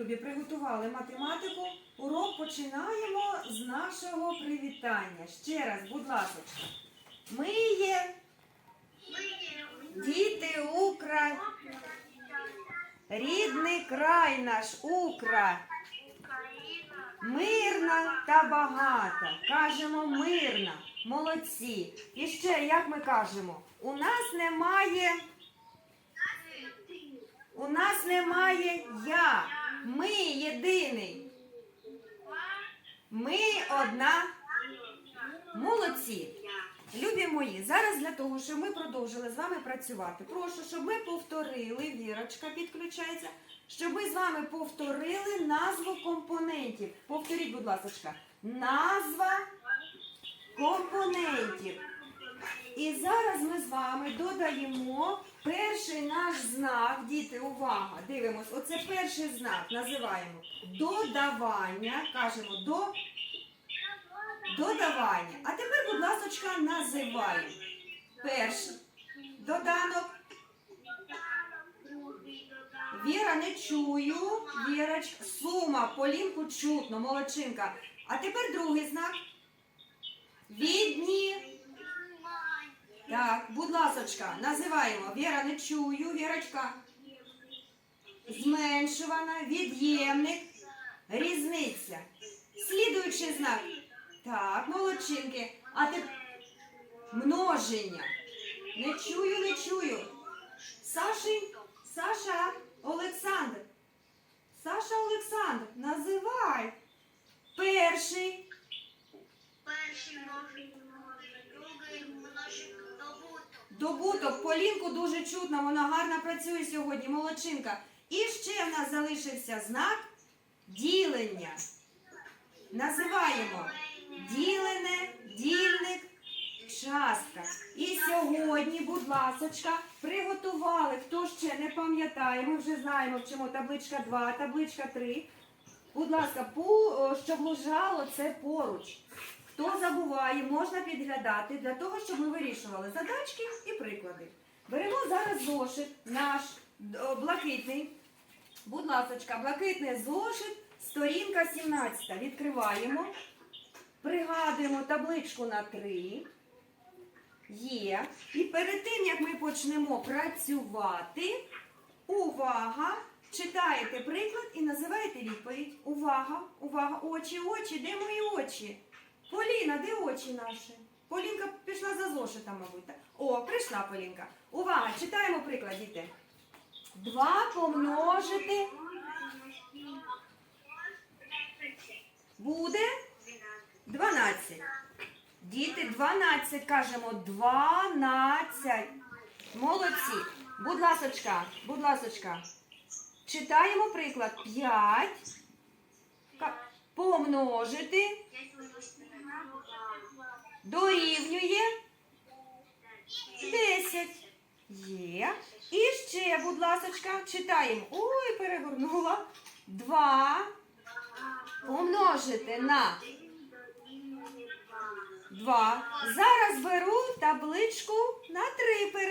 любі, приготували математику. Урок починаємо з нашого привітання. Ще раз, будь ласка. Ми є діти Укра, рідний край наш Укра. Мирна та багата. Кажемо мирна. Молодці. І ще, як ми кажемо, у нас немає. У нас немає я. Ми єдиний. Ми одна. Молодці. Любі мої, зараз для того, щоб ми продовжили з вами працювати, прошу, щоб ми повторили, Вірочка підключається, щоб ми з вами повторили назву компонентів. Повторіть, будь ласка, назва компонентів. І зараз ми з вами додаємо перший наш знак. Діти, увага! Дивимось. Оце перший знак називаємо додавання. Кажемо до додавання. А тепер, будь ласка, називаємо. Перший доданок. Віра не чую. Вірочка. Сума. Полінку чутно. Молодчинка. А тепер другий знак. Відні. Так, будь ласочка, називаємо. Віра не чую, Вірочка. Зменшувана, від'ємник, різниця. Слідуючий знак. Так, молодчинки. А тепер множення. Не чую, не чую. Саші, Саша, Олександр. Саша Олександр, називай. Перший. Перший множить, другий множить добуток. Полінку дуже чутно, вона гарно працює сьогодні, молодчинка. І ще в нас залишився знак ділення. Називаємо ділене, дільник, частка. І сьогодні, будь ласочка, приготували. Хто ще не пам'ятає, ми вже знаємо, вчимо табличка 2, табличка 3. Будь ласка, щоб лежало це поруч. Хто забуває, можна підглядати для того, щоб ми вирішували задачки і приклади. Беремо зараз зошит наш блакитний. Будь ласка, блакитний зошит, сторінка 17. Відкриваємо. Пригадуємо табличку на 3. Є. І перед тим, як ми почнемо працювати, увага! Читаєте приклад і називаєте відповідь. Увага! Увага! Очі, очі, де мої очі? Поліна, де очі наші? Полінка пішла за зошитом, мабуть. О, прийшла Полінка. Увага! Читаємо приклад, діти. Два помножити буде 12. Діти, 12, кажемо, 12. Молодці. Будь ласочка, будь ласочка. Читаємо приклад. 5 помножити дорівнює 10. Є. І ще, будь ласочка, читаємо. Ой, перегорнула. 2 помножити на 2. Зараз беру табличку на 3 перевірю.